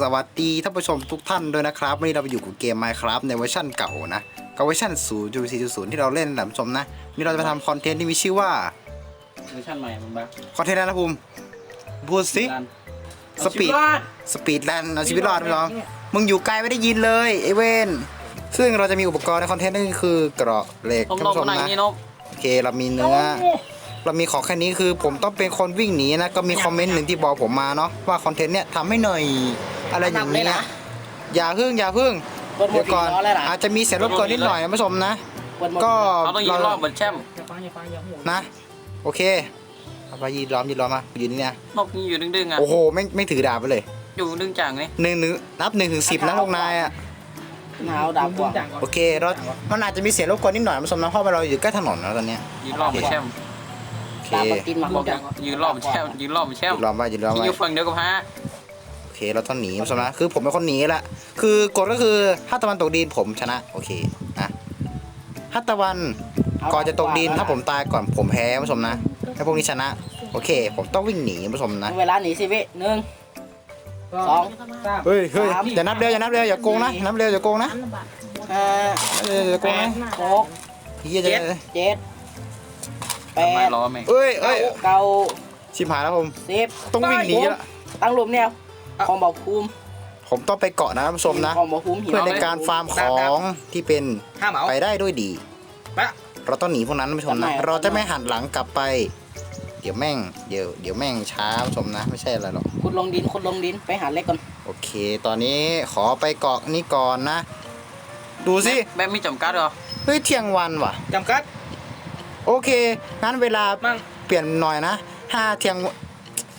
สวัสดีท่านผู้ชมทุกท่านด้วยนะครับ วันนี้เราไปอยู่กับเกม Minecraft ในเวอร์ชันเก่านะกับเวอร์ชัน0.4.0 ที่เราเล่นนะท่านผู้ชมนะวันนี่เราจะมาทำคอนเทนต์ที่มีชื่อว่าเวอร์ชันใหม่มันบ้าคอนเทนต์อะไรนะภูมิพูดสิการสปีดเอาชีวิตรอดสปีดแลนเอาชีวิตรอดไปลองมึงอยู่ไกลไม่ได้ยินเลยไอเวนซึ่งเราจะมีอุปกรณ์ในคอนเทนต์นั่นก็คือเกราะเหล็กนมท่านนมผู้ชมไหนนะนี่นมโอเคเรามีเนื้อเรามีของแค่นี้คือผมต้องเป็นคนวิ่งหนีนะ ก็มีคอมเมนต์หนึ่งที่บอกผมมาเนาะว่าคอนเทนต์เนี้ยทำให้หน่อย อะไรอย่างนี้นะอย่าพึ่งอย่าพึ่งเปิดโหมเดี๋ดยวก่อนล้อเลยล่ะอาจจะมีเสียงรบกวนนิดหน่อยนะผู้ชมนะเปิดโหมดก็เขาต้องยืนรอบเหมือนแช่มอย่าฟังอย่าฟังอย่าห่วงนะโอเคเอาไปยืนล้อมยืนล้อมมายืนนี่นะนกนี่อยู่ดึงๆอะโอ้โหไม่ไม่ถือดาบไปเลย อยู่ดึงจังนี่หนึ่งหนึ่งนับหนึ่งถึงสิบนะพวกนายอะหนาวดับกว่าจังก่อนโอเคเรามันอาจจะมีเสียงรบกวนนิดหน่อยผู้ชมนะเพราะว่าเราอยู่ใกล้ถนนนะตอนเนี้ยยืนรอบเหมือนแช่มโอเคตามมากินมาบอกยังยืนรอบเหมือนแช่มยืนรอบเหมือนแช่มยืนล้อมไว้ยืนล้อมที่ไว้อยู่ฝั่งเดียวกับฮะโอ เคเราต้องหนีผู้ชมนะคือผมเป็นคนหนีแหละคือกฎก็คือถ้าตะวันตกดินผมชนะโอเคนะถ้าตะวันก่อนจะตกดินถ้าผมตายก่อนผมแพ้ผู้ชมนะถ้าพวกนี้ชนะ โอเค ผมต้องวิ่งหนีผู้ชมนะ เวลาหนีสิวิหนึ่งสองสามเฮ้ยเฮ้ยสามอย่านับเร็วอย่านับเร็วอย่าโกงนะอย่านับเร็วอย่าโกงนะห้าเอออย่าโกงนะหกเฮียจะเจ็ดเจ็ดแปทำไมดล้อไม่เอ้ยเอ้ยเก้าชิบหายแล้วผมสิบต้องวิ่งหนีละตั้งรวมเนี่ ยของบอกภูมิผมต้องไปเกาะนะท่านผู้ชมนะของบอกภูมิหิวเพื่อในการฟาร์มของที่เป็นห้ามเอาไปได้ด้วยดี ปะ เราต้องหนีพวกนั้นท่านผู้ชมนะ เราจะไม่หันหลังกลับไป เดี๋ยวแม่งเดี๋ยวเดี๋ยวแม่งช้าท่านผู้ชมนะ ไม่ใช่อะไรหรอก ขุดลงดินขุดลงดินไปหาเล็กก่อนโอเค ตอนนี้ขอไปเกาะนี้ก่อนนะ ดูสิ แม่มีจำกัดเหรอเฮ้ยเที่ยงวันว่ะ จำกัด โอเค งั้นเวลามั่ง เปลี่ยนหน่อยนะห้าเที่ยง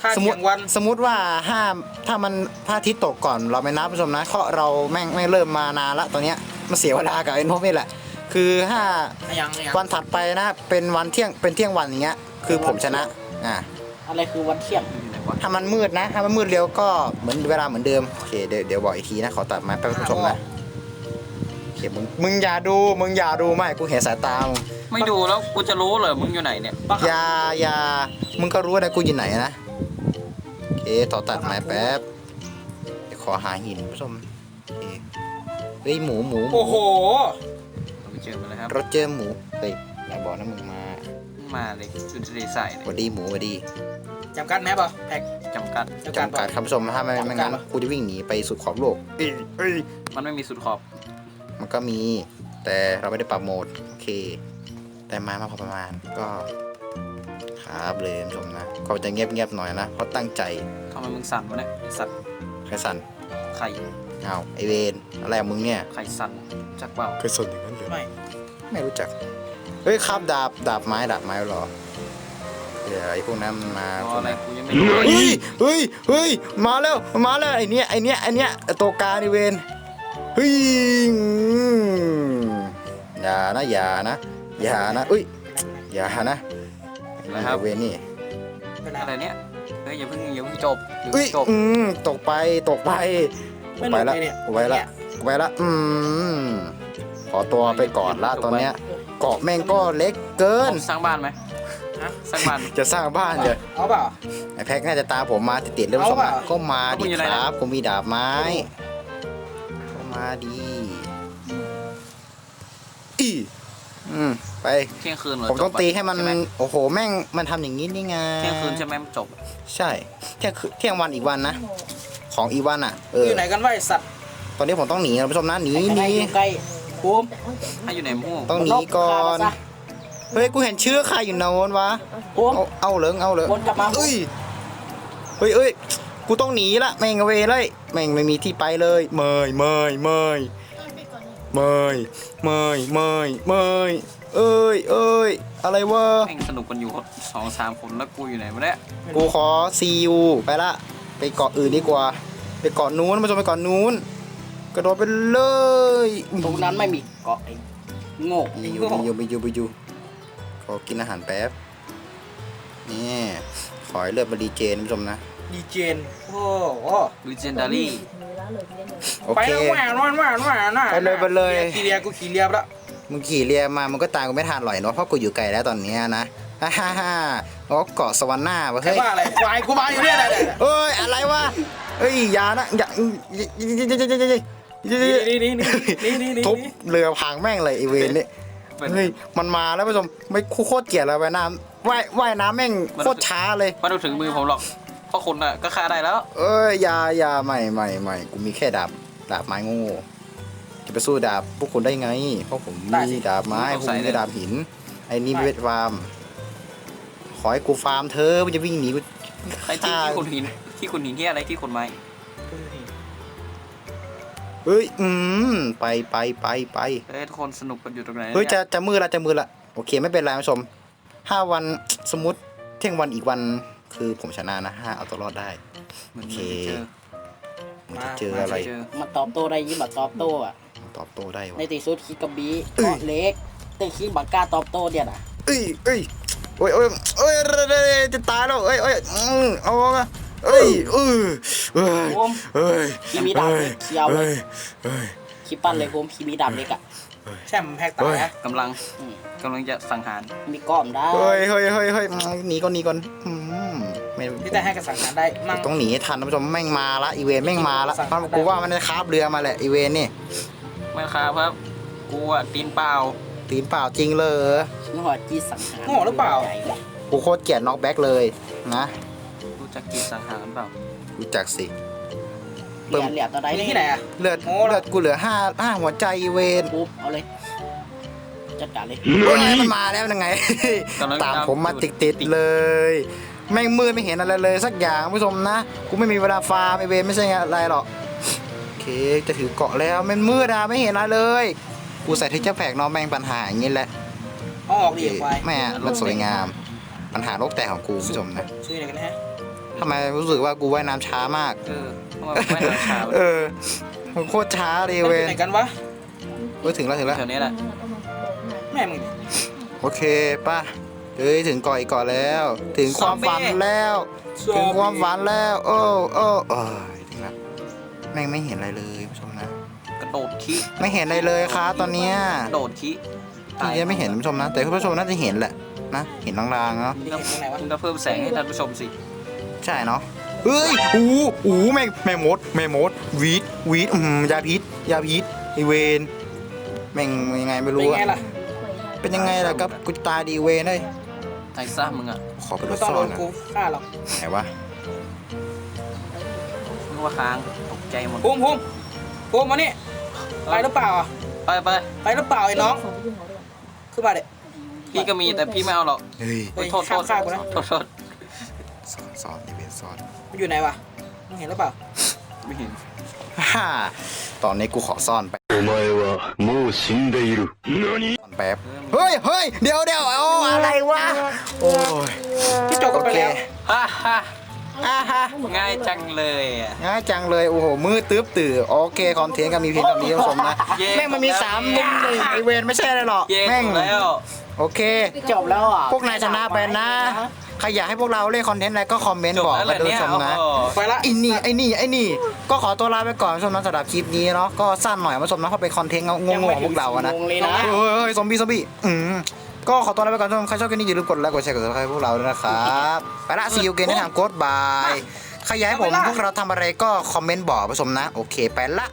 ค่าสมมเที่ยติงวัน สมมติว่าห้าถ้ามันพระอาทิตย์ตกก่อนเราไม่นับผู้ชมนะเพราะเราแม่งไม่งเริ่มมานานละตอนเนี้ยมันเสียเวลากับไอ้นพนี่แหละ คือถ้าอะยังอะยังวันถัดไปนะเป็นวันเที่ยงเป็นเที่ยงวันอย่างเงี้ยคือผมชนะอ่า อะไรคือวันเที่ยงอยู่ไหนวะถ้ามันมืดนะ ถ้ามันมืดเร็วก็เหมือนเวลาเหมือนเดิม โอเคเดี๋ยวเดี๋ยวบอกอีกทีนะ ขอตัดไม้แป๊บผู้ชมนะโอเคมึงมึงอย่าดู มึงอย่าดูไม่กูเห็นสายตามึงไม่ดูแล้วกูจะรู้เหรอมึงอยู่ไหนเนี่ย อย่าอย่ามึงก็รู้นะกูอยู่ไหนนะ โอเคต่อตัดไม้แป๊บเดี๋ยวขอหาหินผู้ชมโอเคเฮ้ยหมูหมูหมูโอ้โหเราไปเจอมาแล้วครับเราเจอหมูเฮ้ยอย่าบอกนะมึงมามาเลยจุดที่ใส่สเลยวัสดีหมูสวัสดีจำกัดไหมป่ะแพ็กจำกัด จำกัดคำผู้ชมถ้าไม่ไม่งั้นกูจะวิ่งหนีไปสุดขอบโลกเอ้ยเอ้ยมันไม่มีสุดขอบมันก็มี แต่เราไม่ได้ปรับโหมดโอเค แต่ไม้มาพอประมาณก็ครั บเลยท่านผู้ชมนะก็จะเงียบๆหน่อยนะเพราะตั้งใจทำไมมึงสั่นวะเนี่ยไอ้สัตว์ใครสั่นไข่เอาไอเวนอะไรของมึงเนี่ยไข่สั่นจักเปล่าเคยสั่นอย่างนั้นเลยไม่ไม่รู้จักเฮ้ยคาบดาบดาบไม้ดาบไม้เหรอเดี๋ยวไอ้พวกนั้นมันมาล้อพวกอะไรนั้นกูยังไม่รู้เฮ้ยเฮ้ยเฮ้ยมาแล้วมาแล้วไอเนี้ยไอเนี้ยไอเนี้ยตัวกลางนี่เวนเฮ้ยอืมอย่านะอย่านะอย่านะอุ้ยอย่านะ เวนนี่เป็นอะไรอะไรเนี่ยเฮ้ยอย่าเพิ่งอย่าเพิ่งจบอย่าอุ้เพิ่ยงจบ อืมตกไปตกไปตไม่กหไปนุกละเลยเนี่ยตกไปละตกไปละอืมขอตัวไปก่อนละตอนเนี้ยเกาะแม่งก็เล็กเกิน สร้างบ้านไหมฮะ สร้างบ้าน จะสร้างบ้านจะเอาเปล่า ไอแพ็กน่าจะตามผมมาติดๆเรื่องสมเอาเปล่าก็มาดิเอาคุณอยู่ไหนคนะ รับผมมีดาบไม้ก็มาดีอี อืมไปเที่ยงคืนเหรอผมต้องจบะตีให้มัน ช่ไโอ้โหแม่งมันทำอย่างนี้นี่ไงเที่ยงคืนใช่ไหมมันจบ ใช่เที่ยงคืนเที่ยงวันอีกวันนะของอีกวันอะเอออยู่ไหนกันวะไอสัตว์ตอนนี้ผมต้องหนีนะผู้ชมนะหนีไปหไหนนีอยู่ใกล้ภูมิถ้าอยู่ในหมู่ต้องหนีก่อนลบขามาซะเฮ้ยกูเห็นชื่อใครอยู่โน้นวะภูมิ เอาเอาเหลิงเอาเหลิงวนกลับมา เอ้ยเฮ้ยเอ้ยกูต้องหนีละแม่งเอาเวเลยแม่งไม่มีที่ไปเลยเมยเมยเมย เมยเมยเมยเมยเอ้ยเอ้ยอะไรวะแม่งสนุกกันอยู่สองสามคนแล้วกูอยู่ไหนวะเนี่ยกูขอซีอูไปละ ไปเกาะอื่นดีกว่า ไปเกาะนู้นมาจนไปเกาะนู้น กระโดดไปเลยตรงนั้นไม่มีเกาะไอ้โง่ไปอยู่ไปอยู่ไปอยู่ไปอยู่ขอกินอาหารแป๊บนี่ขอให้เลือดมาดีเจนผู้ชมนะ ดีเจนโอ้โห ลิเจนดารี่ โอไปเค แล้วแหวนแหวนแหวนแหวนน่ะไปเลยไปเลย ขี่เรียกูขี่เรียบแล้วมึงขี่เรือมามึงก็ตามกูไม่ทันหรอกเนาะเพราะกูอยู่ไกลแล้วตอนเนี้ยนะฮ่าฮ่าฮ่าอ๋อเกาะสวรรค์หน้าวะใครเฮ้ยว่าอะไรควายกูมาอยู่เนี่ยเนี่ยเนี่ยเอ้ยอะไรวะเอ้ยอย่านะอย่าอย่าอย่าอย่าอย่าอย่าอย่าอย่านี่นี่นี่นี่นี่นี่ทุบเรือพังแม่งเลยไอเวนนี่เฮ้ยมันมาแล้วผู้ชมไม่โคตรเกลียดเลยว่ายน้ำว่ายว่ายน้ำแม่งโคตรช้าเลย ไม่ต้องถึงมือผมหรอก เพราะคนอะก็ฆ่าได้แล้ว เอ้ยอย่าอย่าใหม่ใหม่ใหม่กูมีแค่ดาบดาบไม้โงูจะไปสู้ดาบพวกคุณได้ไงเพราะผมมีดาบไม้พวกคุณมีดาบหิน ไอ้นี่เวทฟาร์มขอให้กูฟาร์มเธอมันจะวิ่งหนีกูไอ้ที่ฆ่าที่คุณหินที่คุณหินที่อะไรที่คนไม้เฮ้ยอืมไปไปไปไปเอ้ยทุกคนสนุกกันอยู่ตรงไหนเฮ้ยจะนี่จะมืดละจะมืดละโอเคไม่เป็นไรผู้ชมห้าวันสมมติเที่ยงวันอีกวัน คือผมชนะนะห้าเอาตัวรอดได้เหมือนโอเคเจอมันจะเจออะไรเจอมาตอบโต้ได้ยิ่งแบบตอบโต้อะตอบโต้ได้วะ ในตีสุดคิดกับบีก็เล็กแต่คิดบักกล้าตอบโต้เนี่ยนะเอ้ยเอ้ยโอ้ยโอ้ยเอ้ยเอ้ยเอ้ยจะตายแล้วเอ้ยเอ้ยอืมเอามาเอ้ยเอ้ยเอ้ยผมเอ้ยคีมีดาบเล็กเคียวเลเอ้ยยเอ้ยคีปั้นเลยผมคีมีดาบเล็กอะแช่มแพกตายนะกำลังอืมกำลังจะสังหารมีก้อมได้เฮ้ยเฮ้ยเฮ้ยเฮ้ยหนีก่อนหนีก่อนอืม ไม่พี่แต่ให้กระสังการได้มั่ง ต้องหนีให้ทันท่านผู้ชมแม่งมาละอีเวนแม่งมาละเพราะกูว่ามันจะคาบเรือมาแหละอีเวนนี่ไม่ครับครับกูอะตีนเปล่าตีนเปล่าจริงเลยฉันหอดจีสังหารโง่หรือเปล่า ใญ่เลยกูโคตรเกลียดน็อกแบ็กเลยนะรู้จักกีดสังหารเปล่ารู้จักสิ เหลียเหลียตัวใดมีที่ไหนอะเลือดโอ้เลือดกูเหลือห้าห้าหัวใจอีเวนปุ๊บเอาเลย จัดการเลย เฮ้ยมันมาแล้วยังไง กำลังตามผมมาติดๆเลย แม่งมืดไม่เห็นอะไรเลยสักอย่างผู้ชมนะ กูไม่มีเวลาฟาร์มไอเวนไม่ใช่อะไรหรอกโอเคจะถือเกาะแล้วมันมืดอะไม่เห็นอะไรเลย กูใส่ที่เจ้าแผกน้องแม่งปัญหาอย่างนี้แหละเอาออกดิควายแม่มันสวยงาม ปัญหาโลกแตกของกูผู้ชมนะชื่ออะไรกันนะฮะทำไมรู้สึกว่ากูว่ายน้ำช้ามาก เออเพราะว่าไม่หาเช้าเออมันโคตรช้าเลยมันเวอยู่นไหนกันวะเออถึงแล้วถึงแล้วแถวนี้แหละแม่มึงดิโอเคป่ะ เฮ้ยถึงเก่ออีกเก่อนแล้ว ถึงความฝันแล้ว ถึงความฝันแล้ว โอ้โอ้เอยถึงแล้วแม่งไม่เห็นอะไรเลยผู้ชมนะ กระโดดขี้ไม่เห็นอะไรเลยครับตอนเนี้ยกระโดดขี้ทีนี้ไม่เห็นผู้ชมนะ แต่คุณผู้ชมน่าจะเห็นแหละนะเห็นลางๆเนาะนี่เห็นตรงไหนวะมึงก็เพิ่มแสงให้ท่านผู้ชมสิ ใช่เนาะเฮ้ยโอ้โหแม่งแม่งมดแม่งมดวีดวีดอืมยาพิษยาพิษไอเวนแม่งยังไงไม่เป็นรู้ไงอะล่ะเป็นยังไงล่ะครับกูจะตายดีเวนเลย ไอ้ซ่ามึงอ่ะ ขอไปร ไม่ ถ ต้อง ซ่ โด อน น นะ กูฆ่าหรอก ไหนวะ นึกว่าค้างตกใจหมด ภูมิภูมิภูมิมานี่ไปหรือเปล่าอ่ะ ไปไป ไปหรือเปล่าไอ้น้องขึ้นมาเด็ พี่ก็มีแต่พี่ไม่เอาหรอก เฮ้ย เฮ้ย โทษโทษ ข้ามๆกูนะ โทษโทษ ซ่อนซ่อนอีเวนซ่อน มันอยู่ไหนวะมึงเห็นหรือเปล่า ไม่เห็น ฮ่าตอนนี้กูขอซ่อนไป お前はもう死んでいる。何 ซ่อน แป๊บ เฮ้ยเฮ้ยเดี๋ยวเดี๋ยวเอาอะไรวะ โอ้ยพี่จบกันไปโอเคแล้วฮ่าฮ่าอ่าฮะง่ายจังเลยอะง่ายจังเลย โอ้โห มือตื้อตื่อโอเค คอนเทนต์ก็มีเพียงเท่านี้ผู้ชมนะเย้แม่งมันมีสามมุมหนึ่งไอเวนไม่ใช่เลยหรอกเย้แม่งแล้ว โอเค จบแล้วอะพวกนายชนะไปนะ ใครอยากให้พวกเราเล่นคอนเทนต์อะไรก็คอมเมนต์จบบอกแล้วกัเหรนอด้วยเนี่ยชมนะโอ้โหไปละไอ้นี่ไอ้นี่ไอ้นี่ก็ขอตัวลาไปก่อนผู้ชมนะสำหรับคลิปนี้เนาะก็สั้นหน่อยผู้ชมนะเพราะเป็นคอนเทนต์งงๆของพวกเราอะนะงงเลยนะเฮ้ยเฮ้ยซอมบี้ซอมบี้อืมก็ขอตัวลาไปก่อนผู้ชมใครชอบคลิปนี้อย่าลืมกดไลค์กดแชร์กดซับสไครต์พวกเราด้วยนะครับไปละซีอูเกนในทางโกดบายใครอยากให้ผมพวกเราทำอะไรก็คอมเมนต์บอกผู้ชมนะ โอเคไปละ